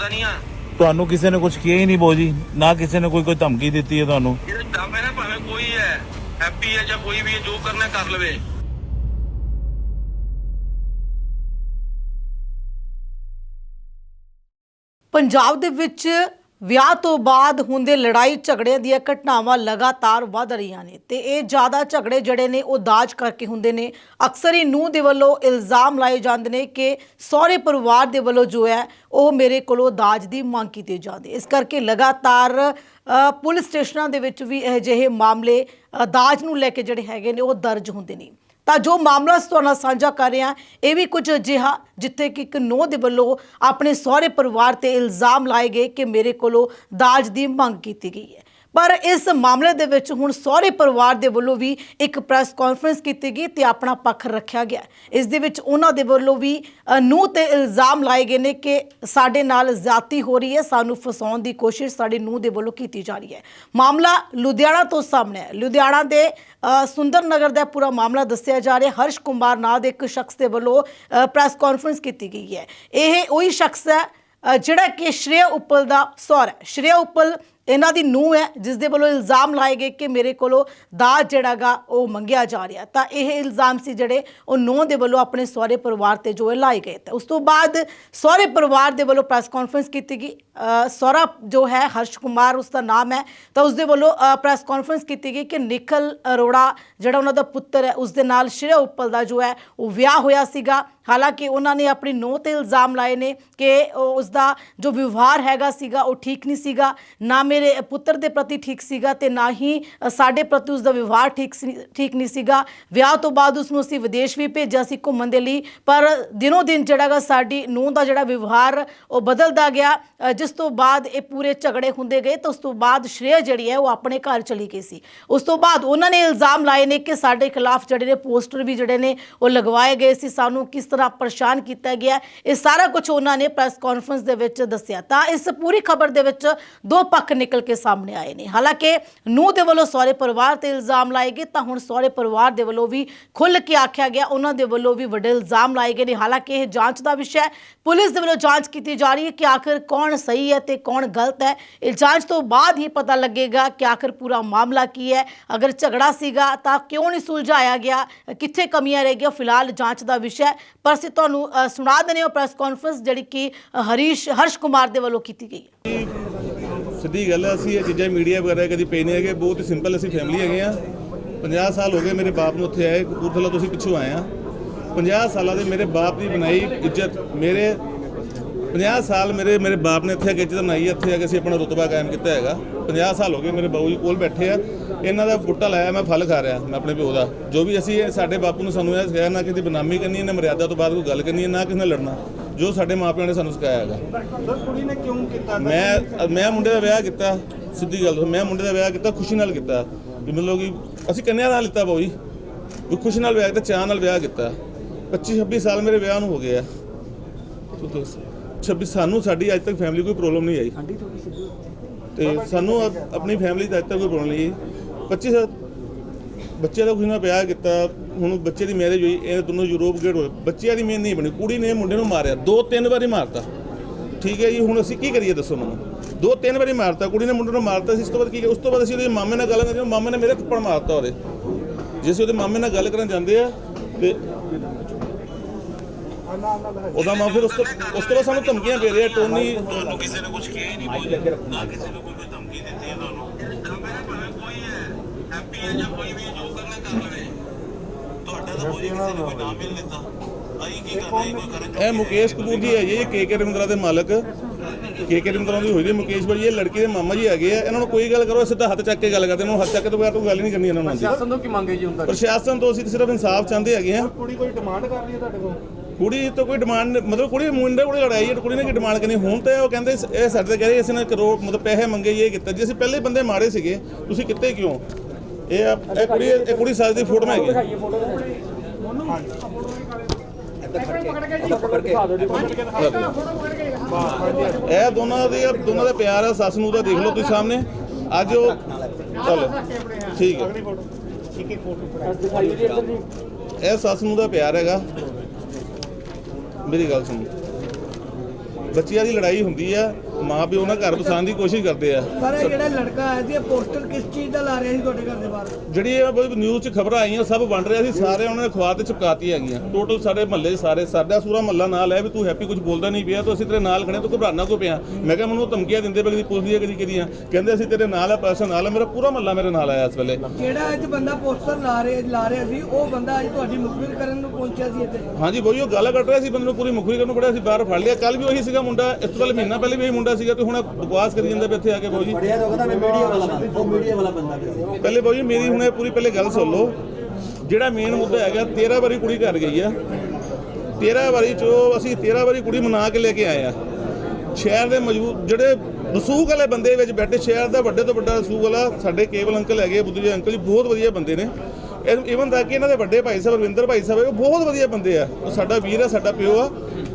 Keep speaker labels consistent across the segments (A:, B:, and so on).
A: ਕਰਦਾ ਨਹੀਂ ਆ।
B: ਤੁਹਾਨੂੰ ਕਿਸੇ ਨੇ ਕੁਝ ਕਿਹਾ ਹੀ ਨਹੀਂ ਬੋ ਜੀ ਨਾ ਕਿਸੇ ਨੇ ਕੋਈ ਕੋਈ ਧਮਕੀ ਦਿੱਤੀ ਹੈ ਤੁਹਾਨੂੰ।
A: ਇਹ ਕੰਮ ਹੈ ਨਾ ਭਾਵੇਂ ਕੋਈ ਹੈ ਹੈਪੀ ਹੈ ਜਾਂ ਕੋਈ ਵੀ ਹੈ ਜੋ ਕਰਨਾ ਕਰ ਲਵੇ।
C: ਪੰਜਾਬ ਦੇ ਵਿੱਚ ਵਿਆਹ ਤੋਂ ਬਾਅਦ ਹੁੰਦੇ ਲੜਾਈ ਝਗੜੇ ਦੀਆਂ ਘਟਨਾਵਾਂ ਲਗਾਤਾਰ ਵੱਧ ਰਹੀਆਂ ਨੇ ਤੇ ਇਹ ਜ਼ਿਆਦਾ ਝਗੜੇ ਜਿਹੜੇ ਨੇ ਉਹ ਦਾਜ ਕਰਕੇ ਹੁੰਦੇ ਨੇ। ਅਕਸਰ ਹੀ ਨੂੰਹ ਦੇ ਵੱਲੋਂ ਇਲਜ਼ਾਮ ਲਾਏ ਜਾਂਦੇ ਨੇ ਕਿ ਸਹੁਰੇ ਪਰਿਵਾਰ ਦੇ ਵੱਲੋਂ ਜੋ ਹੈ, ਉਹ ਮੇਰੇ ਕੋਲੋਂ ਦਾਜ ਦੀ ਮੰਗ ਕੀਤੀ ਜਾਂਦੀ। ਇਸ ਕਰਕੇ ਲਗਾਤਾਰ ਪੁਲਿਸ ਸਟੇਸ਼ਨਾਂ ਦੇ ਵਿੱਚ ਵੀ ਅਜਿਹੇ ਮਾਮਲੇ ਦਾਜ ਨੂੰ ਲੈ ਕੇ ਜਿਹੜੇ ਹੈਗੇ ਨੇ ਉਹ ਦਰਜ ਹੁੰਦੇ ਨੇ। ਤਾਂ ਜੋ ਮਾਮਲਾ ਅਸੀਂ ਤੁਹਾਡੇ ਨਾਲ ਸਾਂਝਾ ਕਰ ਰਹੇ ਹਾਂ, ਇਹ ਵੀ ਕੁਝ ਅਜਿਹਾ ਜਿੱਥੇ ਕਿ ਇੱਕ ਨੋਹ ਦੇ ਵੱਲੋਂ ਆਪਣੇ ਸਹੁਰੇ ਪਰਿਵਾਰ ਤੇ ਇਲਜ਼ਾਮ ਲਾਏ ਗਏ ਕਿ ਮੇਰੇ ਕੋਲੋਂ ਦਾਜ ਦੀ ਮੰਗ ਕੀਤੀ ਗਈ ਹੈ। ਪਰ ਇਸ ਮਾਮਲੇ ਦੇ ਵਿੱਚ ਹੁਣ ਸਹੁਰੇ ਪਰਿਵਾਰ ਦੇ ਵੱਲੋਂ ਵੀ ਇੱਕ ਪ੍ਰੈਸ ਕਾਨਫਰੰਸ ਕੀਤੀ ਗਈ ਤੇ ਆਪਣਾ ਪੱਖ ਰੱਖਿਆ ਗਿਆ। ਇਸ ਦੇ ਵਿੱਚ ਉਹਨਾਂ ਦੇ ਵੱਲੋਂ ਵੀ ਅ, ਨੂੰਹ ਤੇ ਇਲਜ਼ਾਮ ਲਾਏ ਗਏ ਨੇ ਕਿ ਸਾਡੇ ਨਾਲ ਜ਼ਿਆਦਤੀ ਹੋ ਰਹੀ ਹੈ ਸਾਨੂੰ ਫਸਾਉਣ ਦੀ ਕੋਸ਼ਿਸ਼ ਸਾਡੇ ਨੂੰਹ ਦੇ ਵੱਲੋਂ ਕੀਤੀ ਜਾ ਰਹੀ ਹੈ। ਮਾਮਲਾ ਲੁਧਿਆਣਾ ਤੋਂ ਸਾਹਮਣੇ ਹੈ। ਲੁਧਿਆਣਾ ਦੇ ਅ, ਸੁੰਦਰ ਨਗਰ ਦਾ ਪੂਰਾ ਮਾਮਲਾ ਦੱਸਿਆ ਜਾ ਰਿਹਾ। ਹਰਸ਼ ਕੁਮਾਰ ਨਾਂ ਦੇ ਇੱਕ ਸ਼ਖਸ ਦੇ ਵੱਲੋਂ ਪ੍ਰੈਸ ਕਾਨਫਰੰਸ ਕੀਤੀ ਗਈ ਹੈ। ਇਹ ਉਹੀ ਸ਼ਖਸ ਹੈ ਜਿਹੜਾ ਕਿ ਸ਼੍ਰੇਯ ਉੱਪਲ ਦਾ ਸਹੁਰਾ ਹੈ। ਸ਼੍ਰੇਆ ਉੱਪਲ ਇਹਨਾਂ ਦੀ ਨੂੰਹ ਹੈ, ਜਿਸ ਦੇ ਵੱਲੋਂ ਇਲਜ਼ਾਮ ਲਾਏ ਗਏ ਕਿ ਮੇਰੇ ਕੋਲੋਂ ਦਾਜ ਜਿਹੜਾਗਾ ਉਹ ਮੰਗਿਆ ਜਾ ਰਿਹਾ ਤਾਂ ਇਹ ਇਲਜ਼ਾਮ ਸੀ ਜਿਹੜੇ ਉਹ ਨੂੰਹ ਦੇ ਵੱਲੋਂ ਆਪਣੇ ਸਹੁਰੇ ਪਰਿਵਾਰ ਤੇ ਜੋ ਇਹ ਲਾਏ ਗਏ ਤੇ ਉਸ ਤੋਂ ਬਾਅਦ ਸਹੁਰੇ ਪਰਿਵਾਰ ਦੇ ਵੱਲੋਂ ਪ੍ਰੈਸ ਕਾਨਫਰੰਸ ਕੀਤੀ ਗਈ। ਸਹੁਰਾ ਜੋ ਹੈ, ਹਰਸ਼ ਕੁਮਾਰ, ਉਸ ਦਾ ਨਾਮ ਹੈ। ਤਾਂ ਉਸ ਦੇ ਵੱਲੋਂ ਪ੍ਰੈਸ ਕਾਨਫਰੰਸ ਕੀਤੀ ਗਈ ਕਿ ਨਿਖਲ ਅਰੋੜਾ ਜਿਹੜਾ ਉਹਨਾਂ ਦਾ ਪੁੱਤਰ ਹੈ, ਉਸ ਦੇ ਨਾਲ ਸ਼੍ਰੇਆ ਉੱਪਲ ਦਾ ਜੋ ਹੈ, ਉਹ ਵਿਆਹ ਹੋਇਆ ਸੀਗਾ। ਹਾਲਾਂਕਿ ਉਹਨਾਂ ਨੇ ਆਪਣੀ ਨੂੰਹ ਤੇ ਇਲਜ਼ਾਮ ਲਾਏ ਨੇ ਕਿ ਉਹ ਉਸ ਦਾ ਜੋ ਵਿਵਹਾਰ ਹੈਗਾ ਸੀਗਾ, ਉਹ ਠੀਕ ਨਹੀਂ ਸੀਗਾ, ਨਾ ਮੇਰੇ ਪੁੱਤਰ ਦੇ ਪ੍ਰਤੀ ਠੀਕ ਸੀਗਾ ਤੇ ਨਾ ਹੀ ਸਾਡੇ ਪ੍ਰਤੀ ਉਸ ਦਾ ਵਿਵਹਾਰ ਠੀਕ ਸੀ, ਠੀਕ ਨਹੀਂ ਸੀਗਾ। ਵਿਆਹ ਤੋਂ ਬਾਅਦ ਉਸ ਨੂੰ ਅਸੀਂ ਵਿਦੇਸ਼ ਵੀ ਭੇਜਿਆ ਸੀ ਘੁੰਮਣ ਦੇ ਲਈ, ਪਰ ਦਿਨੋ ਦਿਨ ਜਿਹੜਾਗਾ ਸਾਡੀ ਨੂੰਹ ਦਾ ਜਿਹੜਾ ਵਿਵਹਾਰ, ਉਹ ਬਦਲਦਾ ਗਿਆ। ਜਿਸ ਤੋਂ ਬਾਅਦ ਇਹ ਪੂਰੇ ਝਗੜੇ ਹੁੰਦੇ ਗਏ ਤਾਂ ਉਸ ਤੋਂ ਬਾਅਦ ਸ਼੍ਰੇਆ ਜਿਹੜੀ ਹੈ ਉਹ ਆਪਣੇ ਘਰ ਚਲੀ ਗਈ ਸੀ। ਉਸ ਤੋਂ ਬਾਅਦ ਉਹਨਾਂ ਨੇ ਇਲਜ਼ਾਮ ਲਾਏ ਨੇ ਕਿ ਸਾਡੇ ਖਿਲਾਫ ਜਿਹੜੇ ਨੇ ਪੋਸਟਰ ਵੀ ਜਿਹੜੇ ਨੇ ਉਹ ਲਗਵਾਏ ਗਏ ਸੀ। ਸਾਨੂੰ ਕਿਸ ਤਰ੍ਹਾਂ ਪਰੇਸ਼ਾਨ ਕੀਤਾ ਗਿਆ। ਇਹ ਸਾਰਾ ਕੁਝ ਉਹਨਾਂ ਨੇ ਪ੍ਰੈਸ ਕਾਨਫਰੰਸ ਦੇ ਵਿੱਚ ਦੱਸਿਆ। ਤਾਂ ਇਸ ਪੂਰੀ ਖਬਰ ਦੇ ਵਿੱਚ ਦੋ ਪੱਖ ਨਿਕਲ ਕੇ ਸਾਹਮਣੇ ਆਏ ਨੇ। ਹਾਲਾਂਕਿ ਨੂੰ ਦੇ ਵੱਲੋਂ ਸਹੁਰੇ ਪਰਿਵਾਰ ਤੇ ਇਲਜ਼ਾਮ ਲਾਏ ਗਏ, ਤਾਂ ਹੁਣ ਸਹੁਰੇ ਪਰਿਵਾਰ ਦੇ ਵੱਲੋਂ ਵੀ ਖੁੱਲ੍ਹ ਕੇ ਆਖਿਆ ਗਿਆ, ਉਹਨਾਂ ਦੇ ਵੱਲੋਂ ਵੀ ਵੱਡੇ ਇਲਜ਼ਾਮ ਲਾਏ ਗਏ ਨੇ। ਹਾਲਾਂਕਿ ਇਹ ਜਾਂਚ ਦਾ ਵਿਸ਼ਾ ਹੈ। ਪੁਲਿਸ ਦੇ ਵੱਲੋਂ ਜਾਂਚ ਕੀਤੀ ਜਾ ਰਹੀ ਹੈ ਕਿ ਆਖਿਰ ਕੌਣ ਸਹੀ ਹੈ ਤੇ ਕੌਣ ਗਲਤ ਹੈ। ਇਹ ਜਾਂਚ ਤੋਂ ਬਾਅਦ ਹੀ ਪਤਾ ਲੱਗੇਗਾ ਕਿ ਆਖਿਰ ਪੂਰਾ ਮਾਮਲਾ ਕੀ ਹੈ। ਅਗਰ ਝਗੜਾ ਸੀਗਾ ਤਾਂ ਕਿਉਂ ਨਹੀਂ ਸੁਲਝਾਇਆ ਗਿਆ? ਕਿੱਥੇ ਕਮੀਆਂ ਰਹਿ ਗਈਆਂ? ਫਿਲਹਾਲ ਜਾਂਚ ਦਾ ਵਿਸ਼ਾ ਪਰ ਅਸੀਂ ਤੁਹਾਨੂੰ ਅ, ਸੁਣਾ ਦਿੰਦੇ ਹਾਂ ਪ੍ਰੈਸ ਕਾਨਫਰੰਸ ਜਿਹੜੀ ਕਿ ਹਰੀਸ਼ ਹਰਸ਼ ਕੁਮਾਰ ਦੇ ਵੱਲੋਂ ਕੀਤੀ ਗਈ ਹੈ।
D: ਸਿੱਧੀ ਗੱਲ ਹੈ ਅਸੀਂ ਇਹ ਚੀਜ਼ਾਂ ਮੀਡੀਆ ਵਗੈਰਾ ਕਦੀ ਪੇ ਨਹੀਂ ਹੈਗੇ ਬਹੁਤ ਹੀ ਸਿੰਪਲ ਅਸੀਂ ਫੈਮਿਲੀ ਹੈਗੇ ਆ 50 ਸਾਲ ਹੋ ਗਏ ਮੇਰੇ ਬਾਪ ਨੂੰ ਉੱਥੇ ਆਏ ਕਪੂਰਥਲਾ ਤੋਂ ਅਸੀਂ ਪਿੱਛੋਂ ਆਏ ਆ 50 ਸਾਲਾਂ ਦੇ ਮੇਰੇ ਬਾਪ ਦੀ ਬਣਾਈ ਇੱਜ਼ਤ ਮੇਰੇ 50 ਸਾਲ ਮੇਰੇ ਮੇਰੇ ਬਾਪ ਨੇ ਇੱਥੇ ਆ ਕੇ ਇੱਜ਼ਤ ਬਣਾਈ ਹੈ, ਇੱਥੇ ਆ ਕੇ ਅਸੀਂ ਆਪਣਾ ਰੁਤਬਾ ਕਾਇਮ ਕੀਤਾ ਹੈਗਾ। 50 ਸਾਲ ਹੋ ਗਏ ਮੇਰੇ ਬਾਊ ਜੀ ਕੋਲ ਬੈਠੇ ਆ। ਇਹਨਾਂ ਦਾ ਬੁੱਟਾ ਲਾਇਆ ਮੈਂ ਫਲ ਖਾ ਰਿਹਾ ਮੈਂ ਆਪਣੇ ਪਿਓ ਦਾ। ਜੋ ਵੀ ਅਸੀਂ ਇਹ ਸਾਡੇ ਬਾਪੂ ਨੂੰ ਸਾਨੂੰ ਇਹ ਸਿਖਾਇਆ ਨਾ ਕਿਸੇ ਦੀ ਬਦਨਾਮੀ ਕਰਨੀ ਹੈ ਨਾ ਮਰਿਆਦਾ ਤੋਂ ਬਾਅਦ ਕੋਈ ਗੱਲ ਕਰਨੀ ਹੈ ਨਾ ਕਿਸੇ ਨਾਲ ਲੜਨਾ। ਜੋ ਸਾਡੇ ਮਾਪਿਆਂ ਨੇ ਸਾਨੂੰ ਸਿਖਾਇਆ ਹੈਗਾ।
E: ਸਰ ਕੁੜੀ ਨੇ ਕਿਉਂ ਕੀਤਾ?
D: ਮੈਂ ਮੈਂ ਮੁੰਡੇ ਦਾ ਵਿਆਹ ਕੀਤਾ ਸਿੱਧੀ ਗੱਲ ਦੱਸਾਂ, ਮੈਂ ਮੁੰਡੇ ਦਾ ਵਿਆਹ ਕੀਤਾ ਖੁਸ਼ੀ ਨਾਲ ਕੀਤਾ। ਵੀ ਮਤਲਬ ਕਿ ਅਸੀਂ ਕੰਨਿਆ ਨਾਲ ਲਿੱਤਾ ਬਾਊ ਜੀ। ਵੀ ਖੁਸ਼ੀ ਨਾਲ ਵਿਆਹ ਕੀਤਾ ਚਾਹ ਨਾਲ ਵਿਆਹ ਕੀਤਾ। 25 26 ਸਾਲ ਮੇਰੇ ਵਿਆਹ ਨੂੰ ਹੋ ਗਏ ਆ। 26 ਸਾਨੂੰ ਸਾਡੀ ਅੱਜ ਤੱਕ ਫੈਮਿਲੀ ਕੋਈ ਪ੍ਰੋਬਲਮ ਨਹੀਂ ਆਈ। ਤੇ ਸਾਨੂੰ ਆਪਣੀ ਫੈਮਿਲੀ ਦਾ ਅੱਜ ਤੱਕ ਕੋਈ ਪ੍ਰੋਬਲਮ ਨਹੀਂ ਆਈ। 25 ਸਾਲ ਬੱਚੇ ਦਾ ਖੁਸ਼ੀ ਨਾਲ ਵਿਆਹ ਕੀਤਾ। ਹੁਣ ਬੱਚੇ ਦੀ ਮੈਰਿਜ ਹੋਈ ਇਹ ਦੋਨੋਂ ਯੂਰਪ ਗੇਟ ਹੋਏ। ਬੱਚਿਆਂ ਦੀ ਮੇਨ ਨਹੀਂ ਬਣੀ ਕੁੜੀ ਨੇ ਮੁੰਡੇ ਨੂੰ ਮਾਰਿਆ। ਦੋ ਤਿੰਨ ਵਾਰੀ ਮਾਰਤਾ। ਠੀਕ ਹੈ ਜੀ ਹੁਣ ਅਸੀਂ ਕੀ ਕਰੀਏ ਦੱਸੋ ਮੈਨੂੰ? ਦੋ ਤਿੰਨ ਵਾਰੀ ਮਾਰਤਾ ਕੁੜੀ ਨੇ ਮੁੰਡੇ ਨੂੰ ਮਾਰਤਾ ਸੀ ਇਸ ਤੋਂ ਬਾਅਦ ਕੀ ਉਸ ਤੋਂ ਬਾਅਦ ਅਸੀਂ ਉਹਦੇ ਮਾਮੇ ਨਾਲ ਗੱਲ ਕਰੀ ਮਾਮੇ ਨੇ ਮੇਰੇ ਥੱਪੜ ਮਾਰਤਾ ਉਹਦੇ। ਜੇ ਅਸੀਂ ਉਹਦੇ ਮਾਮੇ ਨਾਲ ਗੱਲ ਕਰਨ ਜਾਂਦੇ ਆ ਤੇ ਉਹਦਾ ਮਾਂ ਫਿਰ ਉਸ ਤੋਂ ਉਸ ਤੋਂ ਬਾਅਦ ਸਾਨੂੰ ਧਮਕੀਆਂ ਦੇ ਰਿਹਾ ਟੋਨੀ
A: ਤੁਹਾਨੂੰ ਕਿਸੇ ਨੇ ਕੁਝ ਕਿਹਾ ਹੀ ਨਹੀਂ ਨਾ ਕਿਸੇ ਨੇ ਕੋਈ ਕੋਈ ਧਮਕੀ ਦਿੱਤੀ ਹੈ ਤੁਹਾਨੂੰ। ਕੋਈ ਹੈ ਹੈਪੀ ਹੈ ਜਾਂ ਕੋਈ ਵੀ ਜੋ ਕਰਨਾ ਕਰ ਲਵੇ। ਤੁਹਾਡਾ ਤਾਂ ਕੋਈ ਕਿਸੇ ਨੇ ਕੋਈ ਨਾਮ ਹੀ ਨਹੀਂ ਲਿੱਤਾ। ਅਸੀਂ ਕੀ ਕਰਨਾ ਹੀ ਕੋਈ ਕਰਨ
D: ਇਹ ਮੁਕੇਸ਼ ਕਪੂਰ ਜੀ ਹੈ ਜੀ ਕੇਕੇ ਰਿੰਦਰਾ ਦੇ ਮਾਲਕ। ਕੇਕੇ ਰਿੰਦਰਾ ਦੀ ਹੋਈ ਦੀ ਮੁਕੇਸ਼ ਭਾਈ ਇਹ ਲੜਕੀ ਦੇ ਮਾਮਾ ਜੀ ਹੈਗੇ ਆ। ਇਹਨਾਂ ਨੂੰ ਕੋਈ ਗੱਲ ਕਰੋ ਸਿੱਧਾ ਹੱਥ ਚੱਕ ਕੇ ਗੱਲ ਕਰਦੇ ਇਹਨਾਂ ਨੂੰ ਹੱਥ ਚੱਕ ਕੇ ਤੋਂ ਬਗੈਰ ਕੋਈ ਗੱਲ ਹੀ ਨਹੀਂ ਕਰਨੀ ਇਹਨਾਂ ਨੂੰ
E: ਪ੍ਰਸ਼ਾਸਨ ਤੋਂ ਕੀ ਮੰਗੇ ਜੀ ਹੁੰਦਾ
D: ਪ੍ਰਸ਼ਾਸਨ ਤੋਂ ਅਸੀਂ ਤਾਂ ਸਿਰਫ ਇਨਸਾਫ ਚਾਹੁੰਦੇ ਹੈਗੇ ਆ।
E: ਕੁੜੀ ਕੋਈ ਡਿਮਾਂਡ ਕਰ ਰਹੀ ਹੈ ਤੁਹਾਡੇ ਕੋਲ?
D: ਕੁੜੀ ਤੋਂ ਕੋਈ ਡਿਮਾਂਡ ਮਤਲਬ ਕੁੜੀ ਮੁੰਡੇ ਕੋਲ ਲੜਾਈ ਹੈ ਕੁੜੀ ਨੇ ਕੀ ਡਿਮਾਂਡ ਕਰਨੀ ਹੁਣ ਤੇ ਉਹ ਕਹਿੰਦੇ ਇਹ ਸਾਡੇ ਤੇ ਕਹਿ ਰਹੇ ਅਸੀਂ ਨੇ ਕਰੋੜ ਮਤਲਬ ਪੈਸੇ ਮੰਗੇ ਇਹ ਕੀਤਾ। ਜੀ ਅਸੀਂ ਪਹਿਲੇ ਬੰਦੇ ਮਾਰੇ ਸੀਗੇ ਤੁਸੀਂ ਕਿੱਥੇ ਕਿਉਂ? ਇਹ ਆ- ਇਹ ਕੁੜੀ ਇਹ ਕੁੜੀ ਸਾਜ ਦੀ ਫੋਟੋ ਹੈਗੀ ਇਹ ਦੋਨਾਂ ਦੇ ਦੋਨਾਂ ਦਾ ਪਿਆਰ ਹੈ ਸੱਸ ਨੂੰ ਦਾ ਦੇਖ ਲਓ ਤੁਸੀਂ ਸਾਹਮਣੇ। ਅੱਜ ਉਹ ਚਲੋ ਠੀਕ ਹੈ। ਇਹ ਸੱਸ ਨੂੰ ਦਾ ਪਿਆਰ ਹੈਗਾ। ਮੇਰੀ ਗੱਲ ਸੁਣ। ਬੱਚਿਆਂ ਦੀ ਲੜਾਈ ਹੁੰਦੀ ਆ ਮਾਂ ਪਿਓ ਨਾਲ ਘਰ ਵਸਾਉਣ ਦੀ ਕੋਸ਼ਿਸ਼ ਕਰਦੇ ਆ।
F: ਸਰ ਇਹ ਜਿਹੜਾ ਲੜਕਾ ਆਇਆ ਸੀ ਇਹ ਪੋਸਟਰ ਕਿਸ ਚੀਜ਼ ਦਾ ਲਾ ਰਿਹਾ ਸੀ ਤੁਹਾਡੇ ਘਰ ਦੇ ਬਾਹਰ?
D: ਜਿਹੜੀ ਇਹ ਬਈ ਨਿਊਜ਼ 'ਚ ਖਬਰਾਂ ਆਈਆਂ ਸਭ ਵੰਡ ਰਿਹਾ ਸੀ ਸਾਰੇ ਉਹਨਾਂ ਨੇ ਅਖਬਾਰ ਤੇ ਚਿਪਕਾਤੀ ਹੈਗੀਆਂ। ਟੋਟਲ ਸਾਡੇ ਮਹੱਲੇ ਸਾਰੇ ਸਾਡਾ ਸੂਰਾ ਮਹੱਲਾ ਨਾਲ ਹੈ ਵੀ ਤੂੰ ਹੈਪੀ ਕੁਝ ਬੋਲਦਾ ਨਹੀਂ ਪਿਆ ਤੂੰ ਅਸੀਂ ਤੇਰੇ ਨਾਲ ਖੜੇ ਹਾਂ, ਤੂੰ ਘਬਰਾਨਾ ਕਿਉਂ ਪਿਆ? ਮੈਂ ਕਿਹਾ ਮੈਨੂੰ ਧਮਕੀਆਂ ਦਿੰਦੇ ਪਏ ਕਦੀ ਪੁੱਛਦੀ ਹੈ ਕਦੀ ਕਿਹਦੀਆਂ ਕਹਿੰਦੇ ਅਸੀਂ ਤੇਰੇ ਨਾਲ ਆ ਪਰਸਨ ਨਾਲ ਆ ਮੇਰਾ ਪੂਰਾ ਮਹੱਲਾ ਮੇਰੇ ਨਾਲ ਆਇਆ ਇਸ ਵੇਲੇ।
F: ਜਿਹੜਾ ਅੱਜ ਬੰਦਾ ਪੋਸਟਰ ਲਾ ਰਿਹਾ ਲਾ ਰਿਹਾ ਸੀ ਉਹ ਬੰਦਾ ਅੱਜ ਤੁਹਾਡੀ ਮੁਖਬਰ ਕਰਨ ਨੂੰ ਪਹੁੰਚਿਆ ਸੀ ਇੱਥੇ?
D: ਹਾਂਜੀ ਬੋਈ ਉਹ ਗੱਲ ਕੱਟ ਰਿਹਾ ਸੀ ਬੰਦੇ ਨੂੰ ਪੂਰੀ ਮੁਖਰੀ ਕਰਨ ਨੂੰ ਪੜਿਆ ਸੀ ਬਾਹਰ ਫੜ ਲਿਆ। ਕੱਲ ਵੀ ਉਹੀ ਸੀਗਾ ਮੁੰਡਾ ਇਸ ਤੋਂ ਪਹਿਲੇ ਮਹੀਨਾ ਪਹਿਲੇ ਵੀ ਮੁੰਡਾ ਸੀਗਾ ਤੇ ਹੁਣ ਬਕਵਾਸ ਕਰੀ ਜਾਂਦਾ ਇੱਥੇ ਆ ਕੇ ਬੋਈ
G: ਬੜਿਆ ਤਾਂ ਕਹਿੰਦਾ ਮੈਂ ਮੀਡੀਆ ਵਾਲਾ ਬੰਦਾ। ਉਹ ਮੀਡੀਆ ਵਾਲਾ ਬੰਦਾ ਵੀ ਸੀ।
D: ਪਹਿਲੇ ਬਾਊ ਜੀ ਮੇਰੀ ਹੁਣ ਇਹ ਪੂਰੀ ਪਹਿਲੇ ਗੱਲ ਸੁਣ ਲਓ। ਜਿਹੜਾ ਮੇਨ ਮੁੱਦਾ ਹੈਗਾ 13 ਵਾਰੀ ਕੁੜੀ ਘਰ ਗਈ ਆ। 13 ਵਾਰੀ ਚੋਂ ਅਸੀਂ 13 ਵਾਰੀ ਕੁੜੀ ਮਨਾ ਕੇ ਲੈ ਕੇ ਆਏ ਆ। ਸ਼ਹਿਰ ਦੇ ਮੌਜੂਦ ਜਿਹੜੇ ਰਸੂਖ ਵਾਲੇ ਬੰਦੇ ਵਿੱਚ ਬੈਠੇ ਸ਼ਹਿਰ ਦਾ ਵੱਡੇ ਤੋਂ ਵੱਡਾ ਰਸੂਖ ਵਾਲਾ ਸਾਡੇ ਕੇਵਲ ਅੰਕਲ ਹੈਗੇ ਬੁੱਧੂ ਜੀ ਅੰਕਲ ਜੀ ਬਹੁਤ ਵਧੀਆ ਬੰਦੇ ਨੇ। ਇਵਨ ਤੱਕ ਕਿ ਇਹਨਾਂ ਦੇ ਵੱਡੇ ਭਾਈ ਸਾਹਿਬ ਰਵਿੰਦਰ ਭਾਈ ਸਾਹਿਬ ਉਹ ਬਹੁਤ ਵਧੀਆ ਬੰਦੇ ਆ। ਉਹ ਸਾਡਾ ਵੀਰ ਆ ਸਾਡਾ ਪਿਓ ਆ।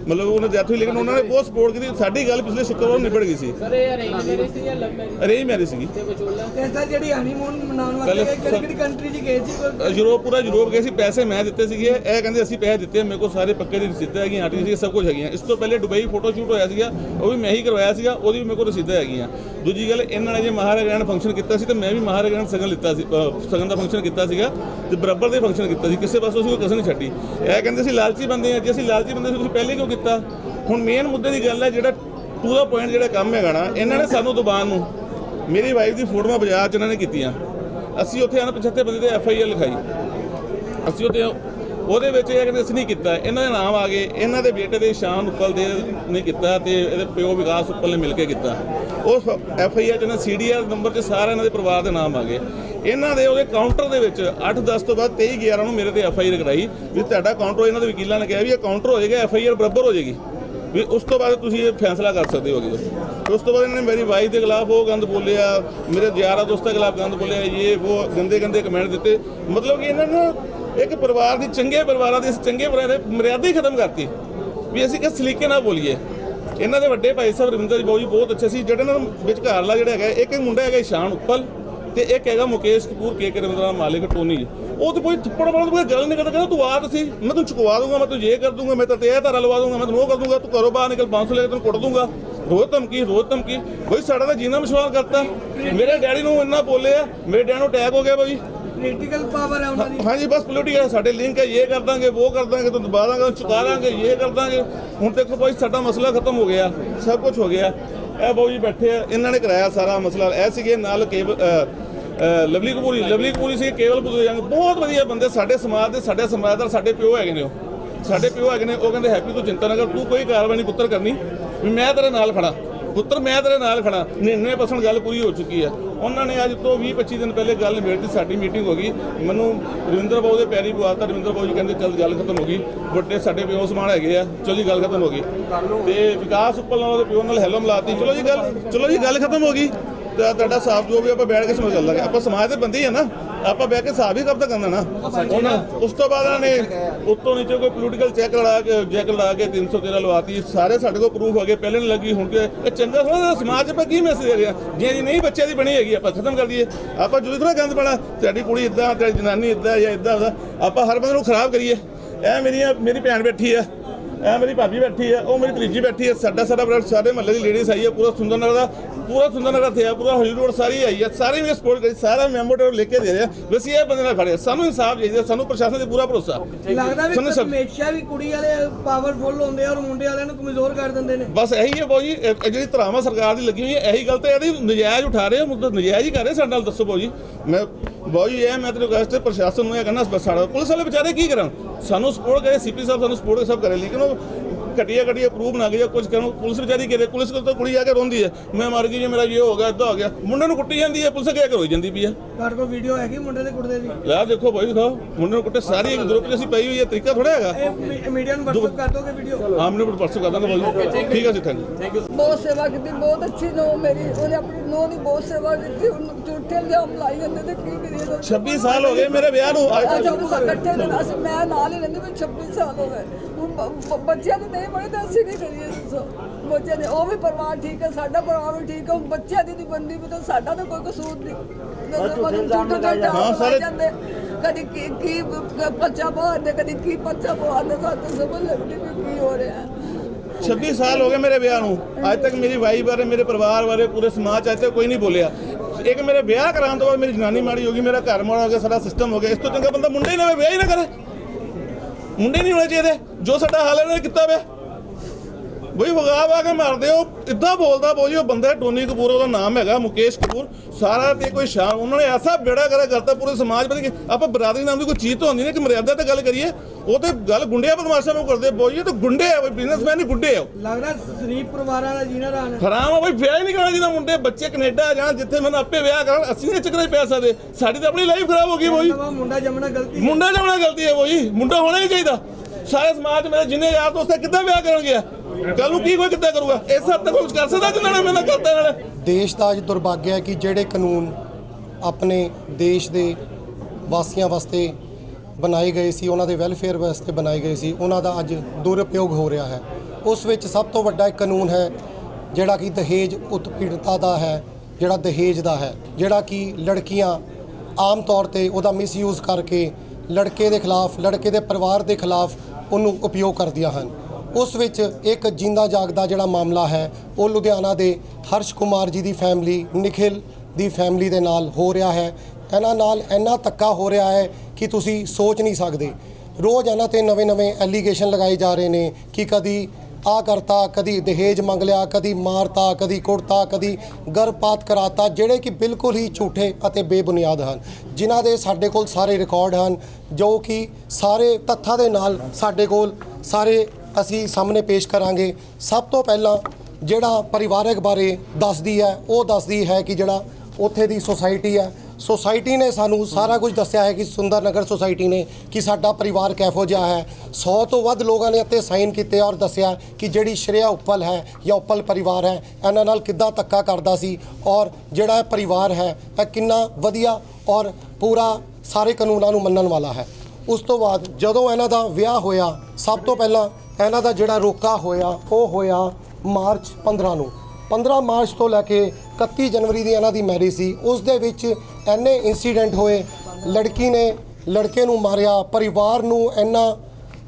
D: ਮਤਲਬ ਉਹਨਾਂ ਡੈਥ ਹੋਈ ਲੇਕਿਨ ਉਹਨਾਂ ਨੇ ਬਹੁਤ ਸਪੋਰਟ ਕੀਤੀ। ਸਾਡੀ ਗੱਲ ਪਿਛਲੇ ਸ਼ੁੱਕਰਵਾਰ ਨੂੰ ਨਿਬੜ ਗਈ ਸੀ।
H: ਸਰ ਇਹ ਅਰੇਂਜ ਮੈਰਿਜ ਸੀ ਜਾਂ ਲਵ ਮੈਰਿਜ
D: ਅਰੇਂਜ ਮੈਰਿਜ ਸੀਗੀ।
H: ਤੇ ਵਿਚੋਲਾ?
F: ਤੇ ਸਰ ਜਿਹੜੀ ਹਨੀਮੂਨ ਮਨਾਉਣ ਵਾਸਤੇ
D: ਪਹਿਲੇ
F: ਕਿਹੜੀ ਕਿਹੜੀ ਕੰਟਰੀ 'ਚ ਗਏ ਸੀ? ਕੋਈ
D: ਯੂਰਪ ਪੂਰਾ ਯੂਰਪ ਗਏ ਸੀ ਪੈਸੇ ਮੈਂ ਦਿੱਤੇ ਸੀਗੇ। ਇਹ ਕਹਿੰਦੇ ਅਸੀਂ ਪੈਸੇ ਦਿੱਤੇ ਮੇਰੇ ਕੋਲ ਸਾਰੇ ਪੱਕੇ ਦੀ ਰਸੀਦਾਂ ਹੈਗੀਆਂ ਆਰਟੀ ਸੀ ਸਭ ਕੁਝ ਹੈਗੀਆਂ। ਇਸ ਤੋਂ ਪਹਿਲੇ ਦੁਬਈ ਫੋਟੋ ਸ਼ੂਟ ਹੋਇਆ ਸੀਗਾ ਉਹ ਵੀ ਮੈਂ ਹੀ ਕਰਵਾਇਆ ਸੀਗਾ ਉਹਦੀ ਵੀ ਮੇਰੇ ਕੋਲ ਰਸੀਦਾਂ ਹੈਗੀਆਂ। ਦੂਜੀ ਗੱਲ ਇਹਨਾਂ ਨੇ ਜੇ ਮਹਾਰਾਜਾ ਗ੍ਰੈਂਡ ਫੰਕਸ਼ਨ ਕੀਤਾ ਸੀ ਤੇ ਮੈਂ ਵੀ ਮਹਾਰਾਜਾ ਗ੍ਰੈਂਡ ਸਗਨ ਲਿੱਤਾ ਸੀ ਸਗਨ ਦਾ ਫੰਕਸ਼ਨ ਕੀਤਾ ਸੀਗਾ ਤੇ ਬਰਾਬਰ ਦੇ ਫੰਕਸ਼ਨ ਕੀਤਾ ਸੀ। ਕਿਸੇ ਪਾਸੋਂ ਅਸੀਂ ਕੋਈ ਕਸਰ ਨਹੀਂ ਛੱਡੀ। ਇਹ ਕਹਿੰਦੇ ਸੀ ਲਾਲਚੀ ਬੰਦੇ ਆ ਜੇ ਅਸੀਂ ਲਾਲਚੀ ਬੰਦੇ ਸੀ ਤੁਸੀਂ ਪਹਿਲੇ ਕਿਉਂ ਕੀਤਾ? ਹੁਣ ਮੇਨ ਮੁੱਦੇ ਦੀ ਗੱਲ ਹੈ ਜਿਹੜਾ ਟੂ ਦਾ ਪੁਆਇੰਟ ਜਿਹੜਾ ਕੰਮ ਹੈਗਾ ਨਾ, ਇਹਨਾਂ ਨੇ ਸਾਨੂੰ ਦੁਬਾਨ ਨੂੰ। ਮੇਰੀ ਵਾਈਫ ਦੀ ਫੋਟੋਆਂ ਬਾਜ਼ਾਰ 'ਚ ਇਹਨਾਂ ਨੇ ਕੀਤੀਆਂ। ਅਸੀਂ ਉੱਥੇ ਅਣਪਛਾਤੇ ਬੰਦੇ ਤੇ ਐਫ ਆਈ ਆਰ ਲਿਖਾਈ। ਅਸੀਂ ਉੱਥੇ ਉਹਦੇ ਵਿੱਚ ਇਹ ਕਹਿੰਦੇ ਅਸੀਂ ਨਹੀਂ ਕੀਤਾ। ਇਹਨਾਂ ਦੇ ਨਾਮ ਆ ਗਏ। ਇਹਨਾਂ ਦੇ ਬੇਟੇ ਦੇ ਸ਼ਾਨ ਉੱਪਲ ਦੇ ਨੇ ਕੀਤਾ ਤੇ ਇਹਦੇ ਪਿਓ ਵਿਕਾਸ ਉੱਪਲ ਨੇ ਮਿਲ ਕੇ ਕੀਤਾ। ਉਸ ਐਫ ਆਈ ਆਰ ਚ ਨਾ ਸੀਡੀਆਰ ਨੰਬਰ 'ਚ ਸਾਰੇ ਇਹਨਾਂ ਦੇ ਪਰਿਵਾਰ ਦੇ ਨਾਮ ਆ ਗਏ। ਇਹਨਾਂ ਦੇ ਉਹਦੇ ਕਾਊਂਟਰ ਦੇ ਵਿੱਚ 8-10 ਤੋਂ ਬਾਅਦ 23 11 ਨੂੰ ਮੇਰੇ ਤੇ ਐਫ ਆਈ ਆਰ ਕਰਾਈ ਵੀ ਤੁਹਾਡਾ ਕਾਊਂਟਰ ਇਹਨਾਂ ਦੇ ਵਕੀਲਾਂ ਨੇ ਕਿਹਾ ਵੀ ਇਹ ਕਾਊਂਟਰ ਹੋ ਜਾਏਗਾ, ਐਫ ਆਈ ਆਰ ਬਰਾਬਰ ਹੋ ਜਾਏਗੀ। ਵੀ ਉਸ ਤੋਂ ਬਾਅਦ ਤੁਸੀਂ ਇਹ ਫੈਸਲਾ ਕਰ ਸਕਦੇ ਹੋਗੇ ਉਸ ਤੋਂ ਬਾਅਦ ਇਹਨਾਂ ਨੇ ਮੇਰੀ ਵਾਈਫ ਦੇ ਖਿਲਾਫ ਉਹ ਗੰਦ ਬੋਲਿਆ, ਮੇਰੇ ਯਾਰਾਂ ਦੋਸਤਾਂ ਖਿਲਾਫ ਗੰਦ ਬੋਲਿਆ, ਇਹ ਉਹ ਗੰਦੇ ਗੰਦੇ ਕਮੈਂਟ ਦਿੱਤੇ। ਮਤਲਬ ਕਿ ਇਹਨਾਂ ਨੇ ਇੱਕ ਪਰਿਵਾਰ ਦੀ ਚੰਗੇ ਪਰਿਵਾਰਾਂ ਦੀ ਚੰਗੇ ਪਰਿਵਾਰ ਦੀ ਮਰਿਆਦਾ ਹੀ ਖਤਮ ਕਰਤੀ। ਵੀ ਅਸੀਂ ਕਿਸ ਸਲੀਕੇ ਨਾਲ ਬੋਲੀਏ। ਇਹਨਾਂ ਦੇ ਵੱਡੇ ਭਾਈ ਸਾਹਿਬ ਰਵਿੰਦਰ ਜੀ ਬਾਊ ਜੀ ਬਹੁਤ ਅੱਛੇ ਸੀ, ਜਿਹੜੇ ਇਹਨਾਂ ਨੂੰ ਵਿਚਕਾਰਲਾ ਜਿਹੜਾ ਹੈਗਾ, ਇੱਕ ਮੁੰਡਾ ਹੈਗਾ ਇਸ਼ਾਨ ਉੱਪਲ ਤੇ ਇੱਕ ਹੈਗਾ ਮੁਕੇਸ਼ ਕਪੂਰ, ਕੇ ਕੇ ਰਵਿੰਦਰ ਦਾ ਮਾਲਿਕ ਟੋਨੀ। ਉਹ ਤੇ ਕੋਈ ਥੱਪੜ ਵਾਲਾ ਕੋਈ ਗੱਲ ਨਹੀਂ ਕਰਦਾ, ਕਹਿੰਦਾ ਤੂੰ ਆ ਤੁਸੀਂ ਮੈਂ ਤੈਨੂੰ ਚੁਕਵਾ ਦੂੰਗਾ ਮੈਂ ਤੈਨੂੰ ਇਹ ਕਰ ਦੂੰਗਾ ਮੈਂ ਤੇ ਇਹ ਧਾਰਾ ਲਵਾ ਦੂੰਗਾ ਮੈਂ ਤੈਨੂੰ ਉਹ ਕਰ ਦੂੰਗਾ ਤੂੰ ਕਰੋ ਬਾਹਰ ਨਿਕਲ 500 ਲੈ ਕੇ ਤੈਨੂੰ ਕੁੱਟ ਦੂੰਗਾ ਰੋਜ਼ ਧਮਕੀ ਰੋਜ਼ ਧਮਕੀ। ਬਈ ਸਾਡਾ ਤਾਂ ਜੀਣਾ ਮਸ਼ਵਾਲ ਕਰਤਾ। ਮੇਰੇ ਡੈਡੀ ਨੂੰ ਇੰਨਾ ਬੋਲੇ ਆ ਮੇਰੇ ਡੈਡ ਨੂੰ ਅਟੈਕ ਹੋ ਗਿਆ ਬਈ।
F: ਪੋਲੀਟੀਕਲ ਪਾਵਰ ਹੈ ਉਹਨਾਂ ਦੀ।
D: ਹਾਂਜੀ ਬਸ ਪੋਲੀਟੀਕਲ ਸਾਡੇ ਲਿੰਕ ਹੈ, ਇਹ ਕਰ ਦਾਂਗੇ, ਉਹ ਕਰ ਦਾਂਗੇ, ਤੁਹਾਨੂੰ ਦਬਾ ਦਾਂਗੇ ਚੁਕਾ ਦਾਂਗੇ, ਇਹ ਕਰ ਦਾਂਗੇ। ਹੁਣ ਦੇਖੋ ਭਾਈ, ਸਾਡਾ ਮਸਲਾ ਖਤਮ ਹੋ ਗਿਆ, ਸਭ ਕੁਝ ਹੋ ਗਿਆ। ਇਹ ਬਾਊ ਜੀ ਬੈਠੇ ਆ, ਇਹਨਾਂ ਨੇ ਕਰਾਇਆ ਸਾਰਾ ਮਸਲਾ। ਇਹ ਸੀਗੇ ਨਾਲ ਕੇਵਲ ਲਵਲੀ ਕਪੂਰੀ ਲਵਲੀ ਕਪੂਰੀ ਸੀ ਕੇਵਲ ਬੁੱਧੂ ਬਹੁਤ ਵਧੀਆ ਬੰਦੇ, ਸਾਡੇ ਸਮਾਜ ਦੇ, ਸਾਡੇ ਸਮਾਜਦਾਰ ਸਾਡੇ ਪਿਓ ਹੈਗੇ ਨੇ ਉਹ। ਸਾਡੇ ਪਿਓ ਹੈਗੇ ਨੇ, ਉਹ ਕਹਿੰਦੇ, ਹੈਪੀ ਤੂੰ ਚਿੰਤਾ ਨਾ ਕਰ, ਤੂੰ ਕੋਈ ਕਾਰਵਾਈ ਨਹੀਂ ਪੁੱਤਰ ਕਰਨੀ। ਵੀ ਮੈਂ ਤੇਰੇ ਨਾਲ ਖੜਾ ਪੁੱਤਰ, ਮੈਂ ਤੇਰੇ ਨਾਲ ਖੜਾ। 99% ਗੱਲ ਪੂਰੀ ਹੋ ਚੁੱਕੀ ਹੈ ਉਹਨਾਂ ਨੇ ਅੱਜ ਤੋਂ 20 25 ਦਿਨ ਪਹਿਲੇ ਗੱਲ ਮੇਰੀ ਸਾਡੀ ਮੀਟਿੰਗ ਹੋ ਗਈ। ਮੈਨੂੰ ਰਵਿੰਦਰ ਬਾਬੂ ਦੇ ਪੈਰੀ ਬੁਆਤਾ ਰਵਿੰਦਰ ਬਾਬੂ ਜੀ ਕਹਿੰਦੇ, ਚੱਲ ਗੱਲ ਖਤਮ ਹੋ ਗਈ। ਵੱਡੇ ਸਾਡੇ ਪਿਓ ਸਮਾਨ ਹੈਗੇ ਆ। ਚਲੋ ਜੀ, ਗੱਲ ਖਤਮ ਹੋ ਗਈ। ਤੇ ਵਿਕਾਸ ਉੱਪਰ ਨਾਲ ਉਹਦੇ ਪਿਓ ਨਾਲ ਹੈਲੋ ਮਿਲਾਤੀ। ਚਲੋ ਜੀ, ਗੱਲ ਚਲੋ ਜੀ, ਗੱਲ ਖਤਮ ਹੋ ਗਈ। ਤੇ ਤੁਹਾਡਾ ਸਾਫ਼ ਜੋ ਵੀ ਆਪਾਂ ਬੈਠ ਕੇ ਸਮਝ ਕਰ ਲਾਂਗੇ ਆਪਾਂ ਸਮਾਜ ਦੇ ਬੰਦੇ ਹੀ ਆ ਨਾ। ਆਪਾਂ ਬਹਿ ਕੇ ਸਾਫ਼ ਹੀ ਕਬ ਤੱਕ ਕਰਨਾ ਨਾ। ਉਸ ਤੋਂ ਬਾਅਦ ਇਹਨਾਂ ਨੇ ਉੱਤੋਂ ਨੀਚੇ ਕੋਈ ਪੋਲੀਟੀਕਲ ਚੈੱਕ ਲੜਾ ਕੇ ਚੈੱਕ ਲਾ ਕੇ 313 ਲਵਾਤੀ। ਸਾਰੇ ਸਾਡੇ ਕੋਲ ਪ੍ਰੂਫ ਹੋ ਗਏ ਪਹਿਲੇ ਨਹੀਂ ਲੱਗੀ ਹੁਣ ਕਿ ਇਹ ਚੰਗਾ ਥੋੜਾ ਸਮਾਜ ਆਪਾਂ ਕੀ ਮੈਸੇਜ ਦੇ ਰਹੇ ਜੇ ਜੀ ਨਹੀਂ ਬੱਚੇ ਦੀ ਬਣੀ ਹੈਗੀ ਆਪਾਂ ਖਤਮ ਕਰ ਦਈਏ। ਆਪਾਂ ਜੁਦੀ ਥੋੜਾ ਗੰਦ ਪਾਣਾ ਤੁਹਾਡੀ ਕੁੜੀ ਇਦਾਂ ਤੇਰੀ ਜਨਾਨੀ ਇਦਾਂ ਜਾਂ ਇਦਾਂ ਆਪਾਂ ਹਰ ਬੰਦੇ ਨੂੰ ਖਰਾਬ ਕਰੀਏ। ਇਹ ਮੇਰੀਆਂ ਮੇਰੀ ਭੈਣ ਬੈਠੀ ਆ। ਇਹ ਮੇਰੀ ਭਾਬੀ ਬੈਠੀ ਆ ਉਹ ਮੇਰੀ ਭਤੀਜੀ ਬੈਠੀ ਆ ਸਾਡਾ ਸਾਡਾ ਬੜਾ ਸਾਰੇ ਮਹੱਲੇ ਦੀ ਲੇਡੀਜ਼ ਆਈ ਆ ਪੂਰਾ ਸੁੰਦਰ ਨਗਰ ਦਾ ਪੂਰਾ ਸੁੰਦਰ ਨਗਰ ਤੇ ਆ ਪੂਰਾ ਹਰੀ ਰੋਡ ਸਾਰੀ ਆਈ ਆ ਸਾਰੇ ਵੀ ਸਪੋਰਟ ਕਰੀ ਸਾਰਾ ਮੈਂਬਰ ਲਿਖ ਕੇ ਦੇ ਰਿਹਾ ਬਸ ਇਹ ਬੰਦੇ ਨਾਲ ਖੜੇ ਸਾਨੂੰ ਇਨਸਾਫ ਚਾਹੀਦਾ ਸਾਨੂੰ ਪ੍ਰਸ਼ਾਸਨ ਤੇ ਪੂਰਾ ਭਰੋਸਾ।
F: ਲੱਗਦਾ ਵੀ ਹਮੇਸ਼ਾ ਵੀ ਕੁੜੀ ਵਾਲੇ ਪਾਵਰਫੁਲ ਹੁੰਦੇ ਆ ਔਰ ਮੁੰਡੇ ਵਾਲਿਆਂ ਨੂੰ ਕਮਜ਼ੋਰ ਕਰ ਦਿੰਦੇ ਨੇ।
D: ਬਸ ਇਹੀ ਹੈ ਬਾਊ ਜੀ ਇਹ ਇਹ ਜਿਹੜੀ ਧਰਾਵਾ ਸਰਕਾਰ ਦੀ ਲੱਗੀ ਹੋਈ ਹੈ ਇਹੀ ਗੱਲ ਤੇ ਇਹਦੀ ਨਜਾਇਜ਼ ਉਠਾ ਰਹੇ ਹੋ ਨਜਾਇਜ਼ ਹੀ ਕਰ ਰਹੇ ਸਾਡੇ ਨਾਲ ਦੱਸੋ ਬਾਊ ਜੀ। ਮੈਂ ਬਾਊ ਜੀ ਇਹ ਮੈਂ ਤੈਨੂੰ ਕਹਿੰਦਾ ਪ੍ਰਸ਼ਾਸਨ ਨੂੰ ਇਹ ਕਹਿੰਦਾ ਬਸ ਸਾਡਾ ਪੁਲਿਸ ਵਾਲੇ ਵਿਚਾਰੇ ਕੀ ਕਰਨ? ਸਾਨੂੰ ਸਪੋਰਟ ਕਰੇ ਸੀਪੀ ਸਾਹਿਬ ਸਾਨੂੰ ਸਪੋਰਟ ਸਭ ਕਰੇ ਲੇਕਿਨ ਉਹ ਘਟੀਆ ਘਟੀਆ ਪ੍ਰੂਫ ਨਾ ਗਿਆ ਕੁਝ ਕਰਨ ਪੁਲਿਸ ਵਿਚਾਰੀ ਕਰੇ ਪੁਲਿਸ ਕੋਲ ਤਾਂ ਕੁੜੀ ਆ ਕੇ ਰੋਂਦੀ ਹੈ। ਮੈਂ ਮਰ ਗਈ ਜੀ ਮੇਰਾ ਇਹ ਹੋ ਗਿਆ ਇਦਾਂ ਹੋ ਗਿਆ। ਮੁੰਡੇ ਨੂੰ ਕੁੱਟੀ ਜਾਂਦੀ ਹੈ ਪੁਲਿਸ ਕਿਹਾ ਕਰੋਈ ਜਾਂਦੀ ਪਈ ਹੈ।
F: ਤੁਹਾਡੇ ਕੋਲ ਵੀਡੀਓ ਹੈਗੀ ਮੁੰਡੇ ਦੇ ਕੁੜਦੇ ਦੀ?
D: ਲੈ ਦੇਖੋ ਬਾਈ ਦਿਖਾਓ। ਮੁੰਡੇ ਨੂੰ ਕੁੱਟੇ ਸਾਰੀ ਇੱਕ ਗਰੁੱਪ ਅਸੀਂ ਪਈ ਹੋਈ ਹੈ ਤਰੀਕਾ ਥੋੜਾ ਹੈਗਾ।
F: ਇਹ ਮੀਡੀਆ ਨੂੰ ਵਟਸਐਪ ਕਰ ਦੋਗੇ ਵੀਡੀਓ
D: ਆਮਨੇ ਪਰ ਪਰਸੋਂ ਕਰ ਦਾਂਗੇ ਜੀ ਠੀਕ ਹੈ ਜੀ ਥੈਂਕ ਯੂ
I: ਬਹੁਤ ਸੇਵਾ ਕੀਤੀ ਬਹੁਤ ਅੱਛੀ ਨੋ ਮੇਰੀ ਉਹਨੇ ਆਪਣੀ ਨੋ ਦੀ ਬਹੁਤ ਸੇਵਾ ਕੀਤੀ ਉਹਨੂੰ ਝੂਠੇ ਇਲਜ਼ਾਮ ਲਾਈ ਜਾਂਦੇ ਤੇ ਕੀ ਕਰੀਏ ਦੱਸੋ?
D: 26 ਸਾਲ ਹੋ ਗਏ ਮੇਰੇ ਵਿਆਹ ਨੂੰ ਅੱਜ
I: ਅੱਛਾ ਇਕੱਠੇ ਨੇ ਅਸੀਂ ਮੈਂ ਨਾਲ ਹੀ ਰਹਿੰਦੀ ਮੈਂ 26 ਸਾਲ ਹੋ ਗਏ। ਹੁਣ ਬੱਚਿਆਂ ਦੇ ਨਹੀਂ ਬਣੇ ਤਾਂ ਅਸੀਂ ਕੀ ਕਰੀਏ ਦੱਸੋ ਬੱਚਿਆਂ ਦੇ ਉਹ ਵੀ ਪਰਿਵਾਰ ਠੀਕ ਹੈ ਸਾਡਾ ਪਰਿਵਾਰ ਵੀ ਠੀਕ ਹੈ ਬੱਚਿਆਂ ਦੀ ਨਹੀਂ ਬੰਦੀ ਵੀ ਤਾਂ ਸਾਡਾ ਤਾਂ ਕੋਈ ਕਸੂਰ ਨਹੀਂ। ਦੱਸੋ ਮੈਨੂੰ ਝੂਠੇ ਝੂਠੇ
D: ਹਾਂ, ਸਾਰੇ-
I: ਜਾਂਦੇ। ਕਦੀ ਕੀ ਕੀ ਬੱਚਾ ਬਾਹਰ ਕਦੀ ਕੀ ਬੱਚਾ ਬਾਹਰ ਸਾਨੂੰ ਸਮਝ ਲੱਗਦੀ ਵੀ ਕੀ ਹੋ ਰਿਹਾ ਹੈ।
D: 26 ਸਾਲ ਹੋ ਗਏ ਮੇਰੇ ਵਿਆਹ ਨੂੰ। ਅੱਜ ਤੱਕ ਮੇਰੀ ਵਾਈਫ ਬਾਰੇ ਮੇਰੇ ਪਰਿਵਾਰ ਬਾਰੇ ਪੂਰੇ ਸਮਾਜ 'ਚ ਅੱਜ ਤੱਕ ਕੋਈ ਨਹੀਂ ਬੋਲਿਆ। ਇੱਕ ਮੇਰੇ ਵਿਆਹ ਕਰਾਉਣ ਤੋਂ ਬਾਅਦ ਮੇਰੀ ਜਨਾਨੀ ਮਾੜੀ ਹੋ ਗਈ ਮੇਰਾ ਘਰ ਮਾੜਾ ਹੋ ਗਿਆ ਸਾਰਾ ਸਿਸਟਮ ਹੋ ਗਿਆ। ਇਸ ਤੋਂ ਚੰਗਾ ਬੰਦਾ ਮੁੰਡੇ ਹੀ ਨਾ ਵਿਆਹ ਹੀ ਨਾ ਕਰੇ। ਮੁੰਡੇ ਨਹੀਂ ਹੋਣੇ ਚਾਹੀਦੇ। ਜੋ ਸਾਡਾ ਹਾਲ ਨੇ ਕੀਤਾ ਵੇ ਬਈ ਵਗਾ ਵਾ ਕੇ ਮਾਰਦੇ ਹੋ ਇੱਦਾਂ ਬੋਲਦਾ ਬੋਜੀ ਉਹ ਬੰਦਾ ਟੋਨੀ ਕਪੂਰ ਉਹਦਾ ਨਾਮ ਹੈਗਾ ਮੁਕੇਸ਼ ਕਪੂਰ। ਸਾਰਾ ਤੇ ਕੋਈ ਸ਼ਾਨ ਉਹਨਾਂ ਨੇ ਐਸਾ ਬੇੜਾ ਕਰਾ ਕਰਤਾ ਪੂਰੇ ਸਮਾਜ ਕਿ ਆਪਾਂ ਬਰਾਦਰੀ ਨਾਮ ਦੀ ਕੋਈ ਚੀਜ਼ ਤਾਂ ਹੁੰਦੀ ਨਹੀਂ ਕਿ ਮਰਿਆਦਾ ਤੇ ਗੱਲ ਕਰੀਏ ਉਹ ਤੇ ਗੱਲ ਗੁੰਡਿਆਂ ਬਦਮਾਸ਼ਾਂ ਨੂੰ ਕਰਦੇ ਇਹ ਤਾਂ ਗੁੰਡੇ ਆ ਬਈ ਬਿਜ਼ਨਸਮੈਨ ਨਹੀਂ ਗੁੰਡੇ ਆ
F: ਲੱਗਦਾ ਸ਼ਰੀਫ ਪਰਿਵਾਰਾਂ ਦਾ ਜੀਣਾ ਰਾਨ
D: ਹਰਾਮ ਆ ਬਈ ਵਿਆਹ ਹੀ ਨਹੀਂ ਕਰਨਾ ਜਿਹਦਾ ਮੁੰਡੇ ਬੱਚੇ ਕੈਨੇਡਾ ਜਾਣ ਜਿੱਥੇ ਮੈਨੂੰ ਆਪੇ ਵਿਆਹ ਕਰਨ ਅਸੀਂ ਨਹੀਂ ਚੱਕਰੇ ਪੈ ਸਕਦੇ ਸਾਡੀ ਤਾਂ ਆਪਣੀ ਲਾਈਫ ਖਰਾਬ ਹੋ ਗਈ ਬੋਈ
F: ਮੁੰਡਾ ਜੰਮਣਾ ਗਲਤੀ
D: ਮੁੰਡਾ ਜਮਣਾ ਗਲਤੀ ਹੈ ਬੋਈ ਮੁੰਡਾ ਹੋਣਾ ਹੀ ਚਾਹੀਦਾ। ਸਾਰੇ ਸਮਾਜ ਮੇਰੇ ਜਿੰਨੇ ਯਾਰ ਦੋਸਤ ਕਿੱਦਾਂ ਵਿਆਹ ਕਰਨਗੇ ਕੱਲ ਨੂੰ ਕੀ ਕੋਈ ਕਿੱਦਾਂ ਕਰੂਗਾ? ਇਸ ਹੱਦ ਤੱਕ ਕੁਝ ਕਰ ਸਕਦਾ ਜਿੰਨਾਂ ਨੇ ਮੇਰੇ ਨਾਲ
J: ਦੇਸ਼ ਦਾ ਅੱਜ ਦੁਰਭਾਗਿਆ ਹੈ ਕਿ ਜਿਹੜੇ ਕਾਨੂੰਨ ਆਪਣੇ ਦੇਸ਼ ਦੇ ਵਾਸੀਆਂ ਵਾਸਤੇ ਬਣਾਏ ਗਏ ਸੀ, ਉਹਨਾਂ ਦੇ ਵੈਲਫੇਅਰ ਵਾਸਤੇ ਬਣਾਏ ਗਏ ਸੀ, ਉਹਨਾਂ ਦਾ ਅੱਜ ਦੁਰਉਪਯੋਗ ਹੋ ਰਿਹਾ ਹੈ। ਉਸ ਵਿੱਚ ਸਭ ਤੋਂ ਵੱਡਾ ਇੱਕ ਕਾਨੂੰਨ ਹੈ, ਜਿਹੜਾ ਕਿ ਦਹੇਜ ਉਤਪੀੜਤਾ ਦਾ ਹੈ, ਜਿਹੜਾ ਦਹੇਜ ਦਾ ਹੈ, ਜਿਹੜਾ ਕਿ ਲੜਕੀਆਂ ਆਮ ਤੌਰ ਤੇ ਉਹਦਾ ਮਿਸਯੂਜ਼ ਕਰਕੇ ਲੜਕੇ ਦੇ ਖਿਲਾਫ, ਲੜਕੇ ਦੇ ਪਰਿਵਾਰ ਦੇ ਖਿਲਾਫ ਉਹਨੂੰ ਉਪਯੋਗ ਕਰਦੀਆਂ ਹਨ। ਉਸ ਵਿੱਚ ਇੱਕ ਜਿੰਦਾ ਜਾਗਦਾ ਜਿਹੜਾ ਮਾਮਲਾ ਹੈ, ਉਹ ਲੁਧਿਆਣਾ ਦੇ ਹਰਸ਼ ਕੁਮਾਰ ਜੀ ਦੀ ਫੈਮਿਲੀ ਨikhil ਦੀ ਫੈਮਿਲੀ ਦੇ ਨਾਲ ਹੋ ਰਿਹਾ ਹੈ। ਇਹਨਾਂ ਨਾਲ ਇੰਨਾ ਧੱਕਾ ਹੋ ਰਿਹਾ ਹੈ ਕਿ ਤੁਸੀਂ ਸੋਚ ਨਹੀਂ ਸਕਦੇ। ਰੋਜ਼ ਇਹਨਾਂ ਤੇ ਨਵੇਂ-ਨਵੇਂ ਐਲੀਗੇਸ਼ਨ ਲਗਾਏ ਜਾ ਰਹੇ ਨੇ ਕਿ ਕਦੀ ਆ ਕਰਤਾ, ਕਦੀ ਦਹੇਜ ਮੰਗ ਲਿਆ, ਕਦੀ ਮਾਰਤਾ, ਕਦੀ ਕੁੜਤਾ ਕਦੀ ਗਰਭਪਾਤ ਕਰਾਤਾ, ਜਿਹੜੇ ਕਿ ਬਿਲਕੁਲ ਹੀ ਝੂਠੇ ਅਤੇ ਬੇਬੁਨਿਆਦ ਹਨ। ਜਿਨ੍ਹਾਂ ਦੇ ਸਾਡੇ ਕੋਲ ਸਾਰੇ ਰਿਕਾਰਡ ਹਨ, ਜੋ ਕਿ ਸਾਰੇ ਤੱਥਾਂ ਦੇ ਨਾਲ ਸਾਡੇ ਕੋਲ ਸਾਰੇ ਅਸੀਂ ਸਾਹਮਣੇ ਪੇਸ਼ ਕਰਾਂਗੇ। ਸਭ ਤੋਂ ਪਹਿਲਾਂ ਜਿਹੜਾ ਪਰਿਵਾਰਕ ਬਾਰੇ ਦੱਸਦੀ ਹੈ, ਉਹ ਦੱਸਦੀ ਹੈ ਕਿ ਜਿਹੜਾ ਉੱਥੇ ਦੀ ਸੁਸਾਇਟੀ ਹੈ। ਸੁਸਾਇਟੀ ਨੇ ਸਾਨੂੰ ਸਾਰਾ ਕੁਝ ਦੱਸਿਆ ਹੈ ਕਿ ਸੁੰਦਰ ਨਗਰ ਸੁਸਾਇਟੀ ਨੇ ਕਿ ਸਾਡਾ ਪਰਿਵਾਰ ਕਿਹੋ ਜਿਹਾ ਹੈ। 100 ਤੋਂ ਵੱਧ ਲੋਕਾਂ ਨੇ ਇੱਥੇ ਸਾਈਨ ਕੀਤੇ ਔਰ ਦੱਸਿਆ ਕਿ ਜਿਹੜੀ ਸ਼੍ਰੇਆ ਉੱਪਲ ਹੈ ਜਾਂ ਉੱਪਲ ਪਰਿਵਾਰ ਹੈ, ਇਹਨਾਂ ਨਾਲ ਕਿੱਦਾਂ ਧੱਕਾ ਕਰਦਾ ਸੀ ਔਰ ਜਿਹੜਾ ਪਰਿਵਾਰ ਹੈ, ਇਹ ਕਿੰਨਾ ਵਧੀਆ ਔਰ ਪੂਰਾ ਸਾਰੇ ਕਾਨੂੰਨਾਂ ਨੂੰ ਮੰਨਣ ਵਾਲਾ ਹੈ। ਉਸ ਤੋਂ ਬਾਅਦ ਜਦੋਂ ਇਹਨਾਂ ਦਾ ਵਿਆਹ ਹੋਇਆ, ਸਭ ਤੋਂ ਪਹਿਲਾਂ ਇਹਨਾਂ ਦਾ ਜਿਹੜਾ ਰੋਕਾ ਹੋਇਆ, ਉਹ ਹੋਇਆ ਮਾਰਚ 15 ਨੂੰ। 15 ਮਾਰਚ ਤੋਂ ਲੈ ਕੇ 31 ਜਨਵਰੀ ਦੀ ਇਹਨਾਂ ਦੀ ਮੈਰਿਜ ਸੀ। ਉਸ ਦੇ ਵਿੱਚ ਐਨੇ ਇਨਸੀਡੈਂਟ ਹੋਏ, ਲੜਕੀ ਨੇ ਲੜਕੇ ਨੂੰ ਮਾਰਿਆ, ਪਰਿਵਾਰ ਨੂੰ ਇੰਨਾ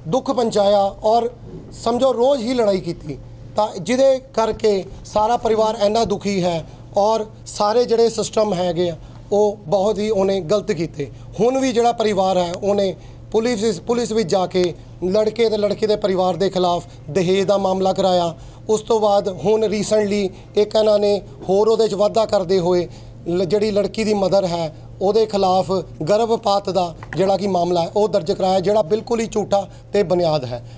J: ਦੁੱਖ ਪਹੁੰਚਾਇਆ ਔਰ ਸਮਝੋ ਰੋਜ਼ ਹੀ ਲੜਾਈ ਕੀਤੀ। ਤਾਂ ਜਿਹਦੇ ਕਰਕੇ ਸਾਰਾ ਪਰਿਵਾਰ ਇੰਨਾ ਦੁਖੀ ਹੈ ਔਰ ਸਾਰੇ ਜਿਹੜੇ ਸਿਸਟਮ ਹੈਗੇ ਆ, ਉਹ ਬਹੁਤ ਹੀ ਉਹਨੇ ਗਲਤ ਕੀਤੇ। ਹੁਣ ਵੀ ਜਿਹੜਾ ਪਰਿਵਾਰ ਹੈ, ਉਹਨੇ ਪੁਲਿਸ ਪੁਲਿਸ ਵਿੱਚ ਜਾ ਕੇ ਲੜਕੇ ਤੇ ਲੜਕੇ ਦੇ ਪਰਿਵਾਰ ਦੇ ਖਿਲਾਫ ਦਹੇਜ ਦਾ ਮਾਮਲਾ ਕਰਾਇਆ। ਉਸ ਤੋਂ ਬਾਅਦ ਹੁਣ ਰੀਸੈਂਟਲੀ ਇੱਕ ਇਹਨਾਂ ਨੇ ਹੋਰ ਉਹਦੇ 'ਚ ਵਾਧਾ ਕਰਦੇ ਹੋਏ ਲ- ਜਿਹੜੀ ਲੜਕੀ ਦੀ ਮਦਰ ਹੈ, ਉਹਦੇ ਖਿਲਾਫ ਗਰਭਪਾਤ ਦਾ ਜਿਹੜਾ ਕਿ ਮਾਮਲਾ ਹੈ, ਉਹ ਦਰਜ ਕਰਾਇਆ, ਜਿਹੜਾ ਬਿਲਕੁਲ ਹੀ ਝੂਠਾ ਤੇ ਬੁਨਿਆਦ ਹੈ।